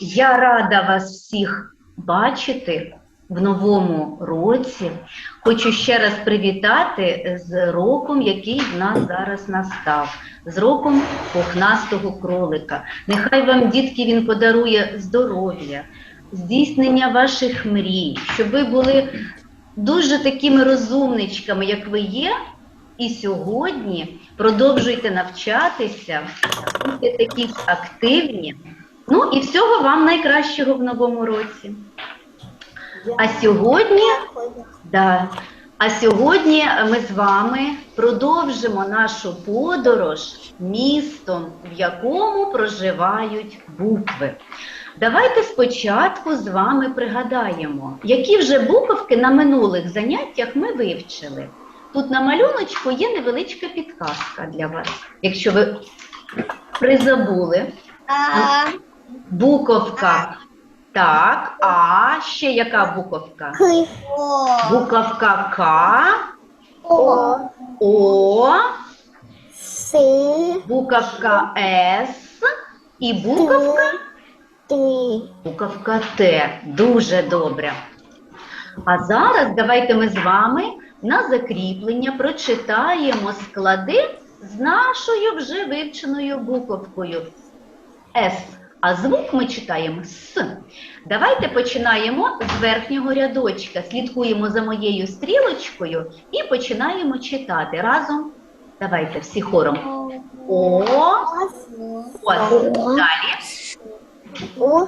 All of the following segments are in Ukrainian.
Я рада вас всіх бачити в новому році. Хочу ще раз привітати з роком, який в нас зараз настав, з роком пухнастого кролика. Нехай вам, дітки, він подарує здоров'я, здійснення ваших мрій, щоб ви були дуже такими розумничками, як ви є. І сьогодні продовжуйте навчатися, будьте такі активні. Ну і всього вам найкращого в новому році. А сьогодні, да, а сьогодні ми з вами продовжимо нашу подорож містом, в якому проживають букви. Давайте спочатку з вами пригадаємо, які вже буковки на минулих заняттях ми вивчили. Тут на малюночку є невеличка підказка для вас. Якщо ви призабули, буковка. Так, а ще яка буковка? Буковка К, О, О, С, буковка С. І буковка, Т, буковка Т. Дуже добре. А зараз давайте ми з вами на закріплення прочитаємо склади з нашою вже вивченою буковкою. С. А звук ми читаємо С. Давайте починаємо з верхнього рядочка. Слідкуємо за моєю стрілочкою і починаємо читати разом. Давайте всі хором. О, ос. Далі. О,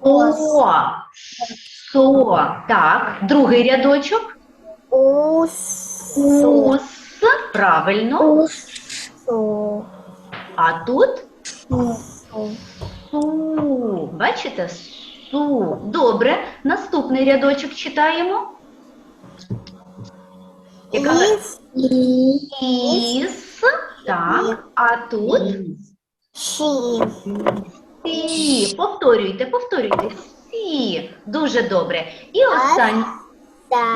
О. Со. Так, другий рядочок. Ус. Правильно. А тут Су, су. Бачите? Су. Добре. Наступний рядочок читаємо. Яка Іс, Іс. Так. А тут Сі, сі. Повторюйте, повторюйте. Сі. Дуже добре. І останній,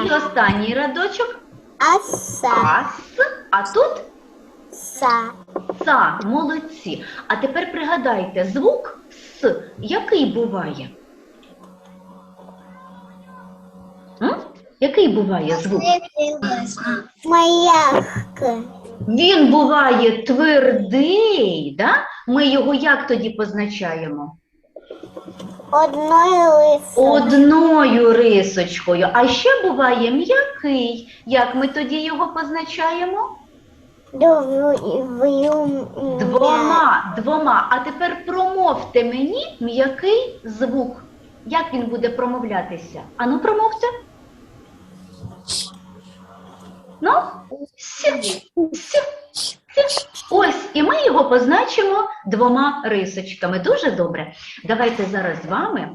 і останній рядочок. Аса, Ас. А тут Са, Са, молодці. А тепер пригадайте, звук С який буває? М? Який буває звук? Маяк, Він буває твердий, да? ми його як тоді позначаємо? Одною лисою, Одною рисочкою. А ще буває м'який. Як ми тоді його позначаємо? Двома, двома. А тепер промовте мені м'який звук. Як він буде промовлятися? Ану, промовте. Ну, сі, сі, сі. Ось, і ми його позначимо двома рисочками. Дуже добре. Давайте зараз з вами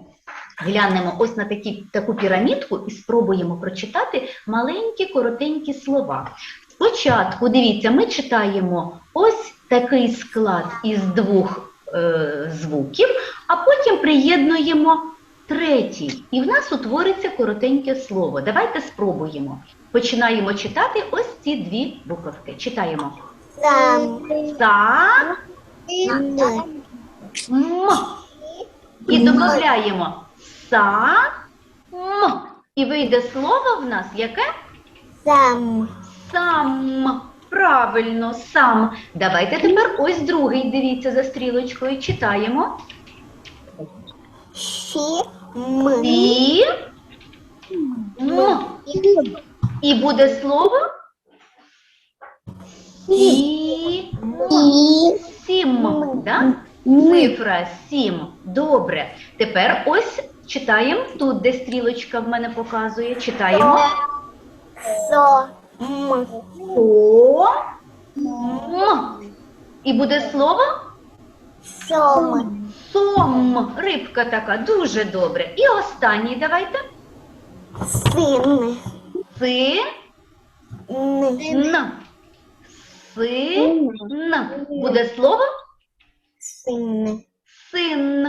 глянемо ось на такі, таку пірамідку і спробуємо прочитати маленькі коротенькі слова. Спочатку, дивіться, ми читаємо ось такий склад із двох е, звуків, а потім приєднуємо третій. І в нас утвориться коротеньке слово. Давайте спробуємо. Починаємо читати ось ці дві буковки. Читаємо Сам, са, Н, м. І додаємо са, м. І вийде слово в нас яке? Сам, Сам. Правильно, сам. Давайте тепер ось другий. Дивіться за стрілочкою. Читаємо. Сі, М, І. М. І буде слово і І, сім. Да? Цифра сім. Добре. Тепер ось читаємо тут, де стрілочка в мене показує. Читаємо. Со, М, О. М. І буде слово Сом, сом. Рибка така, дуже добре. І останній давайте. Син, Си. Н, Н. Син. Буде слово Син, син.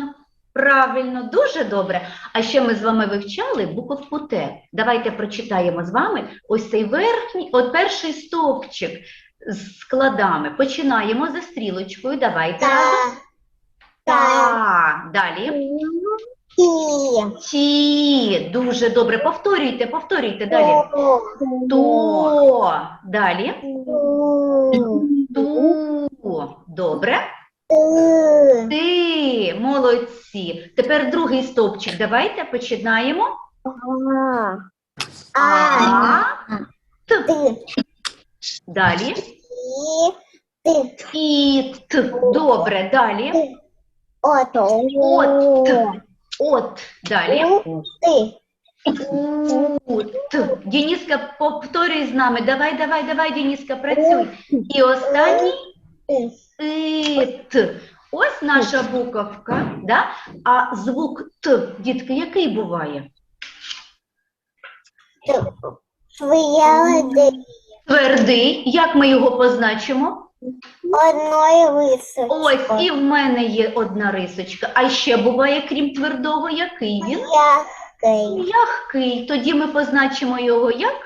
Правильно, дуже добре. А ще ми з вами вивчали буковку Т. Давайте прочитаємо з вами ось цей верхній, от перший стовпчик з складами. Починаємо за стрілочкою. Давайте разом. Та. Далі. Ті. Ті. Дуже добре. Повторюйте, повторюйте далі. То. Далі. Ту. Добре. Ти. Ти. Молодці. Тепер другий стовпчик. Давайте починаємо. А. А. Т. Далі. І. Т. Добре. Далі. От. От. От. Далі. Ут. Дініска, повторюй з нами. Давай, давай, давай, Дініска, працюй. І останній Ти. ит. Ось наша буковка, да? а звук Т, дітки, який буває? Твердий. Твердий. Як ми його позначимо? Одною височкою. Ось, і в мене є одна рисочка. А ще буває, крім твердого, який він? М'який. М'який. Тоді ми позначимо його як?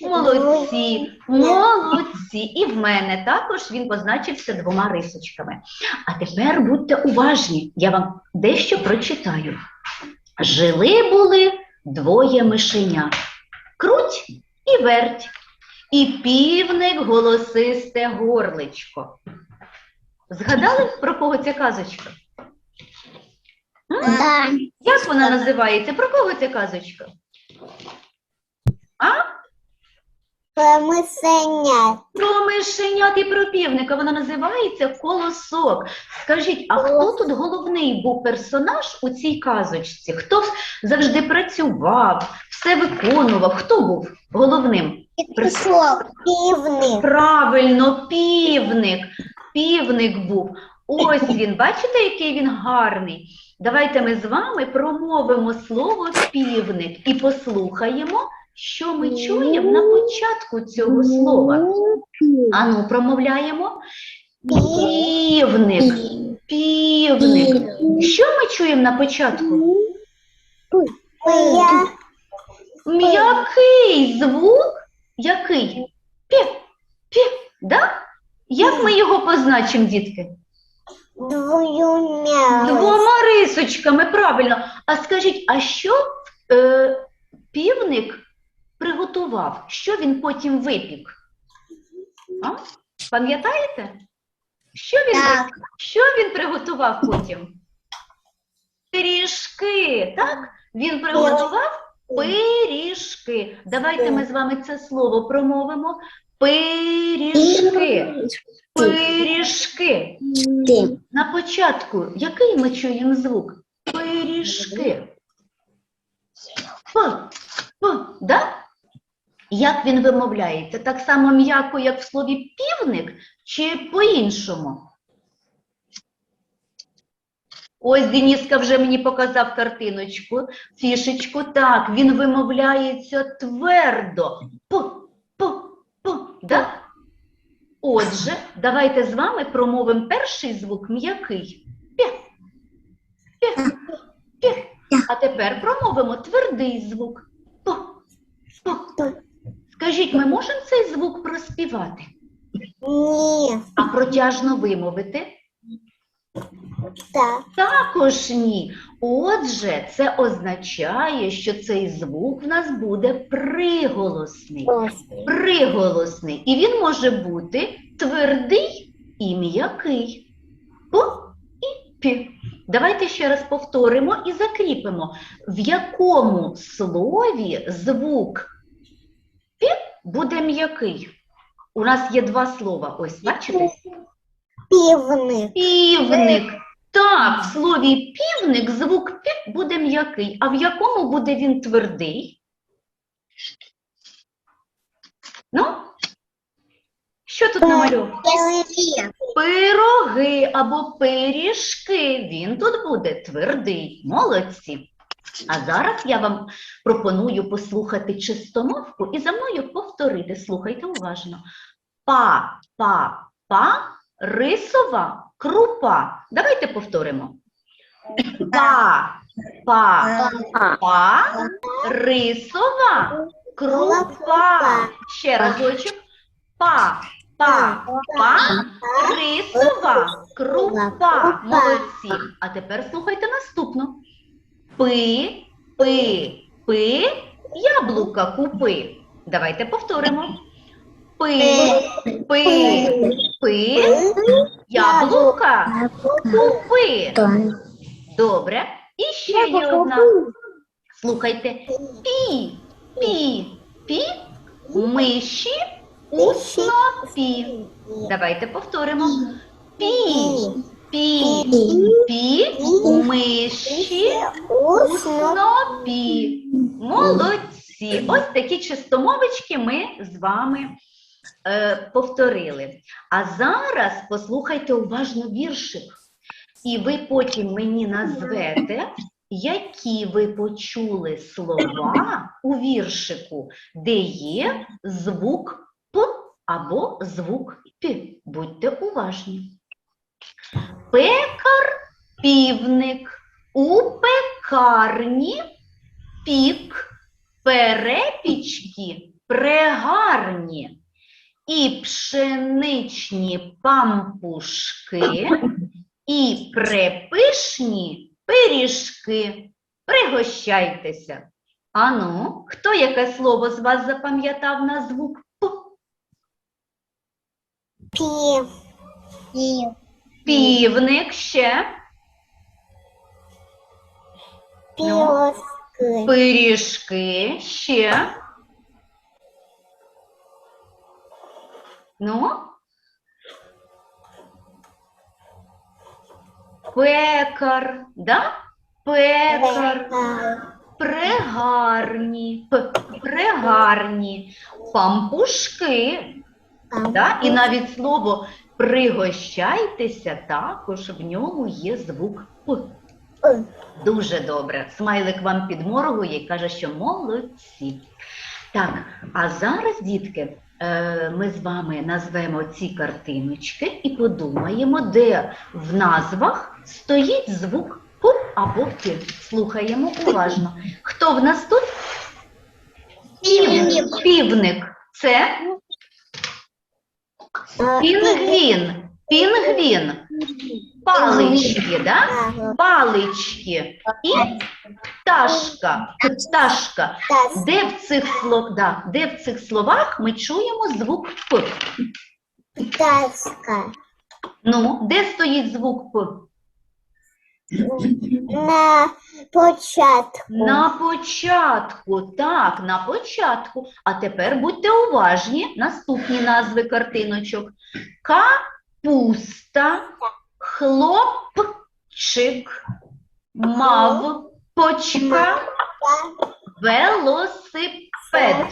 Молодці, молодці. І в мене також він позначився двома рисочками. А тепер будьте уважні, я вам дещо прочитаю. Жили були двоє мишенят. Круть і верть, і півник голосисте горличко. Згадали, про кого ця казочка? М? Да. Як вона називається? Про кого ця казочка? А? Промисенят. Про мишенят і про півника вона називається колосок. Скажіть, а хто тут головний був персонаж у цій казочці? Хто завжди працював, все виконував? Хто був головним? Пішов. Півник. Правильно, півник. Півник був. Ось він, бачите, який він гарний. Давайте ми з вами промовимо слово півник і послухаємо, що ми чуємо на початку цього слова. Ану, промовляємо. Півник, півник. Що ми чуємо на початку? М'який звук. Який? Пі, пі, да? Як ми його позначимо, дітки? Двома рисочками, правильно. А скажіть, а що е, півник приготував? Що він потім випік? А? Пам'ятаєте? Що він, Так. що він приготував потім? Пиріжки, так? Він приготував пиріжки. Давайте ми з вами це слово промовимо. Пиріжки. Пиріжки. На початку, який ми чуємо звук? Пиріжки. П, п, да? Як він вимовляється? Так само м'яко, як в слові півник, чи по-іншому? Ось Дениска вже мені показав картиночку, фішечку. Так, він вимовляється твердо. П, п, п, да? Отже, давайте з вами промовимо перший звук м'який. Пє. Пє. Пє. А тепер промовимо твердий звук. П. П. Скажіть, ми можемо цей звук проспівати, Ні. а протяжно вимовити? Так. Також ні. Отже, це означає, що цей звук в нас буде приголосний. Приголосний. І він може бути твердий і м'який. По і пі. Давайте ще раз повторимо і закріпимо, в якому слові звук пі буде м'який. У нас є два слова. Ось, бачите? Півник. Півник. Так, в слові півник звук пі буде м'який. А в якому буде він твердий? Ну? Що тут намальовано? Пироги або пиріжки. Він тут буде твердий. Молодці. А зараз я вам пропоную послухати чистомовку і за мною повторити. Слухайте уважно. Па, па, па, рисова крупа. Давайте повторимо. Па, па, па, рисова крупа. Ще разочок. Па, Па. Па. Рисова. Крупа. Молодці. А тепер слухайте наступну. Пи. Пи. Пи. Яблука купи. Давайте повторимо. Пи. Пи. Пи. Яблука купи. Добре. І ще є одна. Слухайте. Пі. Пі. Пі. Миші у снопі. Давайте повторимо. Пі. Пі. Пі. Миші у снопі. Молодці! Ось такі чистомовички ми з вами е, повторили. А зараз послухайте уважно віршик. І ви потім мені назвете, які ви почули слова у віршику, де є звук П або звук П. Будьте уважні. Пекар півник у пекарні пік перепічки прегарні і пшеничні пампушки, і препишні пиріжки. Пригощайтеся. Ану, хто яке слово з вас запам'ятав на звук П? Пів. Пів. Півник ще, Піски. пиріжки ще. Ну? Пекар, да? Пекар. Прегарні, п, прегарні, пампушки, да? і навіть слово пригощайтеся також в ньому є звук П. Дуже добре. Смайлик вам підморгує і каже, що молодці. Так, а зараз, дітки, е, ми з вами назвемо ці картиночки і подумаємо, де в назвах стоїть звук П або П. Слухаємо уважно. Хто в нас тут? Півник. Півник. Це пінгвін. Пінгвін. Палички, да? Палички. І пташка. Пташка. Де в цих слов... да, де в цих словах ми чуємо звук П? Пташка. Ну, де стоїть звук П? На початку. На початку, так, на початку. А тепер будьте уважні. Наступні назви картиночок. Капуста, хлопчик, мавпочка, велосипед.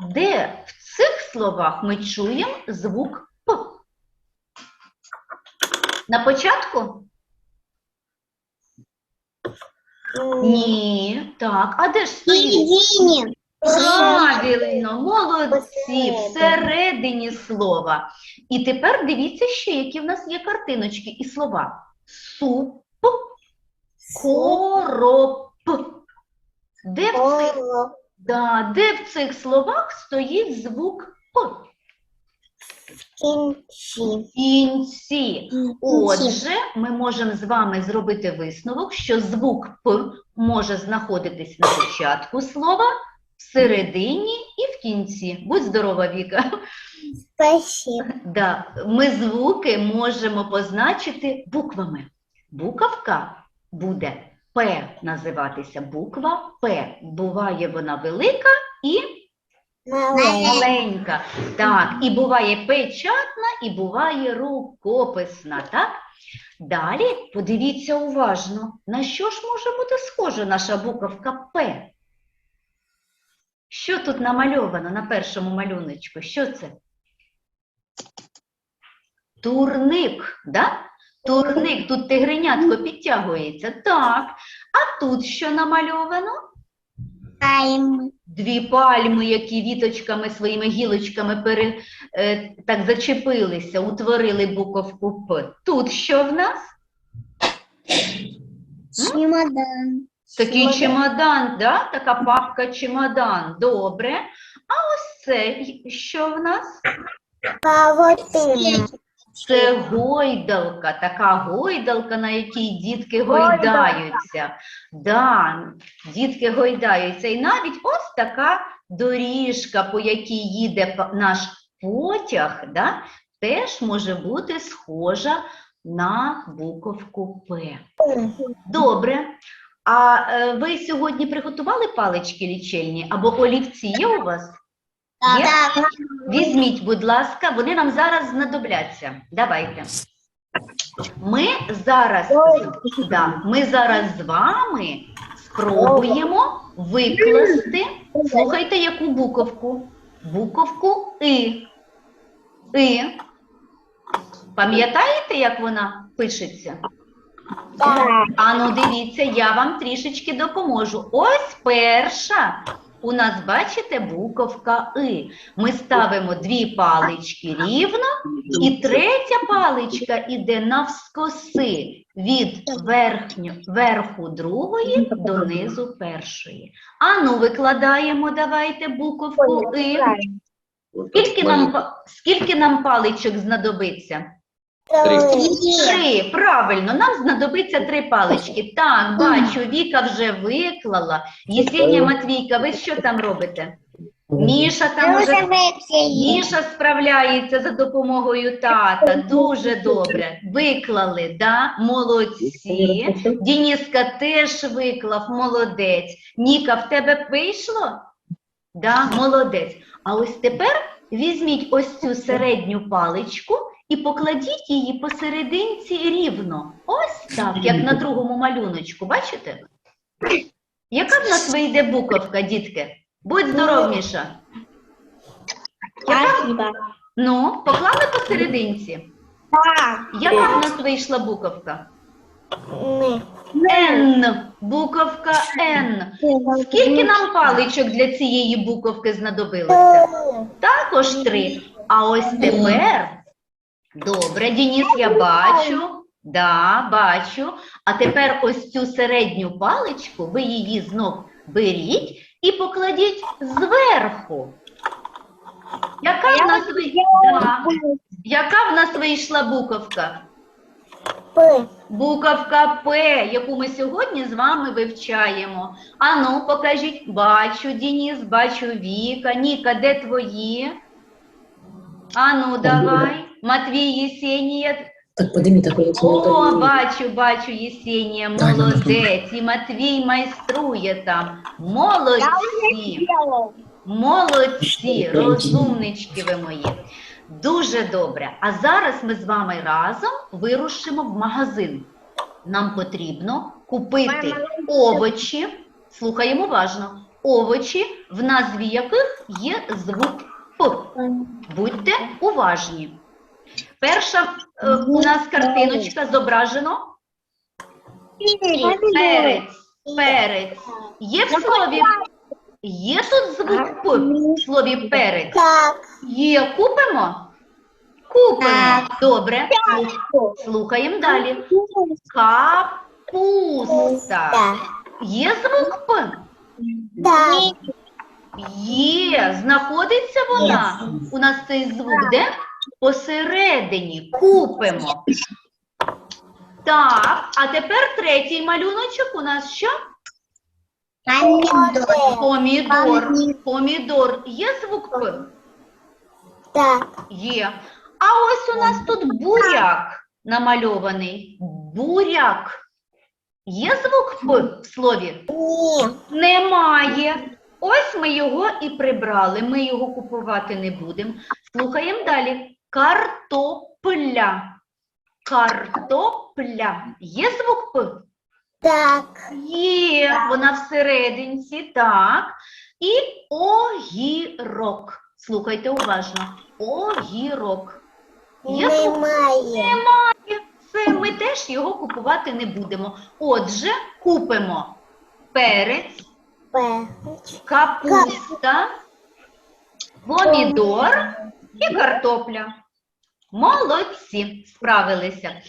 Де в цих словах ми чуємо звук П? На початку? Ні. Так, а де ж стоїть? Середині. Правильно, молодці, всередині слова. І тепер дивіться ще, які в нас є картиночки і слова. Суп, короб. Де в цих, да, де в цих словах стоїть звук П? Кінчі. В кінці. Отже, ми можемо з вами зробити висновок, що звук П може знаходитись на початку слова, всередині і в кінці. Будь здорова, Віка. Спасибо. Да, ми звуки можемо позначити буквами. Буковка буде П називатися буква П. Буває вона велика і Маленька. Так, і буває печатна, і буває рукописна. Так? Далі подивіться уважно, на що ж може бути схожа наша буковка П? Що тут намальовано на першому малюночку? Що це? Турник, да? Турник, тут тигренятко підтягується. Так. А тут що намальовано? Тайм. Дві пальми, які віточками своїми гілочками пере, е, так зачепилися, утворили буковку П. Тут що в нас? Чемодан. Такий Чемодан. чемодан, да? така папка чемодан. Добре. А ось це що в нас? Павутина. Це гойдалка, така гойдалка, на якій дітки гойдаються. Да, дітки гойдаються. І навіть ось така доріжка, по якій їде наш потяг, да, теж може бути схожа на буковку П. Добре. А е, ви сьогодні приготували палички лічильні або олівці є у вас? Є? Візьміть, будь ласка, вони нам зараз знадобляться. Давайте. Ми зараз, да, ми зараз з вами спробуємо викласти, слухайте, яку буковку? Буковку И. И. Пам'ятаєте, як вона пишеться? Ану, дивіться, я вам трішечки допоможу. Ось перша. У нас, бачите, буковка И. Ми ставимо дві палички рівно, і третя паличка іде навскоси від верхню, верху другої до низу першої. Ану, викладаємо, давайте буковку И. Скільки нам, скільки нам паличок знадобиться? Три, правильно, нам знадобиться три палички. Так, бачу, Віка вже виклала. Єсенія Матвійка, ви що там робите? Міша там уже Міша справляється за допомогою тата. Дуже добре. Виклали, да? Молодці. Дініска теж виклав, молодець. Ніка, в тебе вийшло? Да, молодець. А ось тепер візьміть ось цю середню паличку і покладіть її посерединці рівно. Ось так, як на другому малюночку. Бачите? Яка в нас вийде буковка, дітки? Будь здоров, Міша. Яка? Ну, поклали посерединці. Яка в нас вийшла буковка? Н. Буковка Н. Скільки нам паличок для цієї буковки знадобилося? Також три. А ось тепер, добре, Дініс, я бачу. Да, бачу. А тепер ось цю середню паличку, ви її знов беріть і покладіть зверху. Яка в нас, ви- да. Яка в нас вийшла буковка? Буковка П, яку ми сьогодні з вами вивчаємо. Ану, покажіть, бачу, Дініс, бачу Віка. Ніка, де твої? Ану, давай. Матвій Єсенія. Так подими такое О, бачу, бачу, Єсенія, молодець. І Матвій майструє там. Молодці. Молодці, розумнички ви мої. Дуже добре. А зараз ми з вами разом вирушимо в магазин. Нам потрібно купити овочі. Слухаємо уважно. Овочі, в назві яких є звук П. Будьте уважні. Перша е, у нас картиночка зображено перець. Перець. Є в слові. Є тут звук П в слові перець. Так. Є, купимо? Купимо. Добре. Слухаємо далі. Капуста. Є звук П? Так. Є. Знаходиться вона. У нас цей звук де? Посередині. Купимо. Так, а тепер третій малюночок у нас що? Помідор. Помідор. Помідор. Є звук П? Так. Є. А ось у нас тут буряк намальований. Буряк. Є звук П в слові? Ні. Немає. Ось ми його і прибрали. Ми його купувати не будемо. Слухаємо далі. Картопля. Картопля. Є звук П? Так. Є. Вона всерединці, так. І огірок. Слухайте уважно. Огірок. Є звук? Немає. Це ми теж його купувати не будемо. Отже, купимо перець, Перець. капуста, помідор і картопля. Молодці, справилися.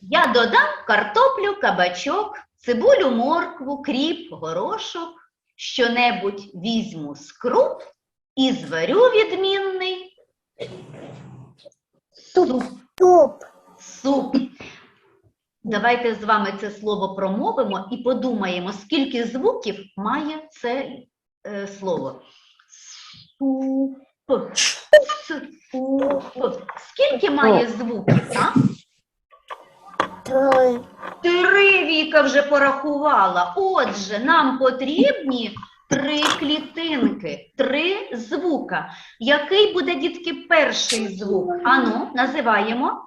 Я додам картоплю, кабачок, цибулю, моркву, кріп, горошок, що-небудь візьму з круп і зварю відмінний Суп. Туп. Суп. Давайте з вами це слово промовимо і подумаємо, скільки звуків має це е, слово. Суп. Суп. Скільки має звуків? А? Три. Три Віка вже порахувала. Отже, нам потрібні три клітинки, три звука. Який буде, дітки, перший звук? Ану, називаємо.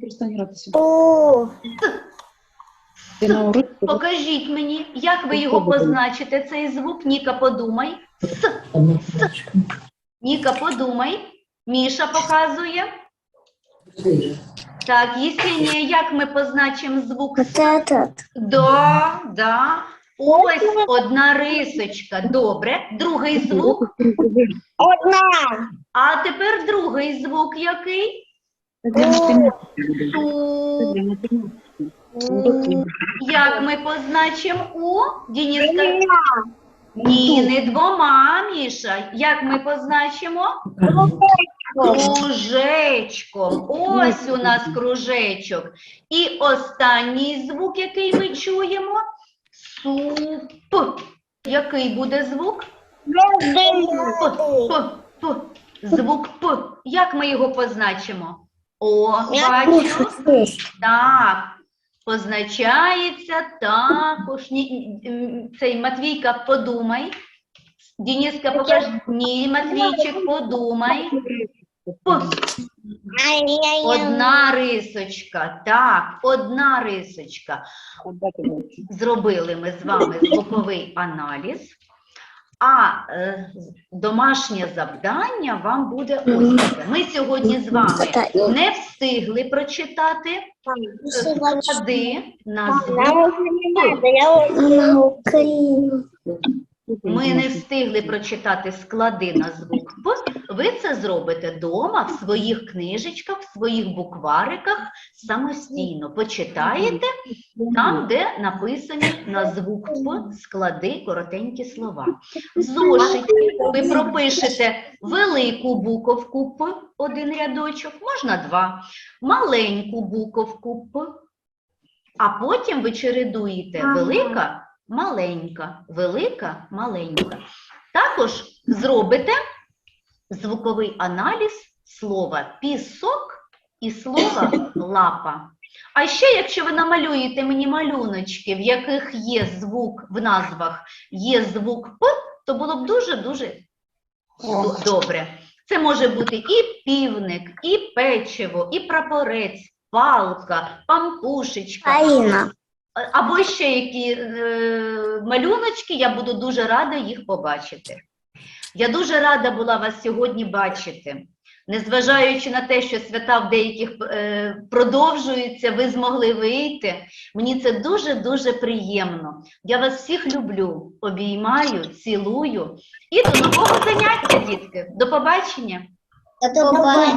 Перестань гратися. У. Ти на Покажіть мені, як ви його позначите, цей звук. Ніка, подумай. С. Ніка, подумай. Міша показує. Так, Єсенія, як ми позначимо звук. Да, да. Ось одна рисочка. Добре. Другий звук. Одна. А тепер другий звук який? Ту. Як ми позначимо у? Дініска? Ні, не двома, Міша. Як ми позначимо? Кружечком. Ось у нас кружечок. І останній звук, який ми чуємо? Суп. Який буде звук? П, п, п. Звук П. Як ми його позначимо? О, бачу. Так. Позначається також. Цей Матвійка, подумай. Дініска, покажи. Ні, Матвійчик, подумай. Одна рисочка. Так, одна рисочка. Зробили ми з вами звуковий аналіз. А е, домашнє завдання вам буде ось таке. Ми сьогодні з вами не встигли прочитати е, склади на звук. Ми не встигли прочитати склади на звук П. Ви це зробите вдома в своїх книжечках, в своїх буквариках самостійно. Почитаєте там, де написані на звук склади коротенькі слова. В зошиті ви пропишете велику буковку П, один рядочок, можна два, маленьку буковку П, а потім ви чередуєте велика маленька, велика, маленька. Також зробите звуковий аналіз слова пісок і слова лапа. А ще, якщо ви намалюєте мені малюночки, в яких є звук в назвах, є звук П, то було б дуже-дуже добре. Це може бути і півник, і печиво, і прапорець, палка, пампушечка, Аліна. або ще які е, малюночки, я буду дуже рада їх побачити. Я дуже рада була вас сьогодні бачити. Незважаючи на те, що свята в деяких е, продовжуються, ви змогли вийти. Мені це дуже-дуже приємно. Я вас всіх люблю, обіймаю, цілую. І до нового заняття, дітки. До побачення! До побачення.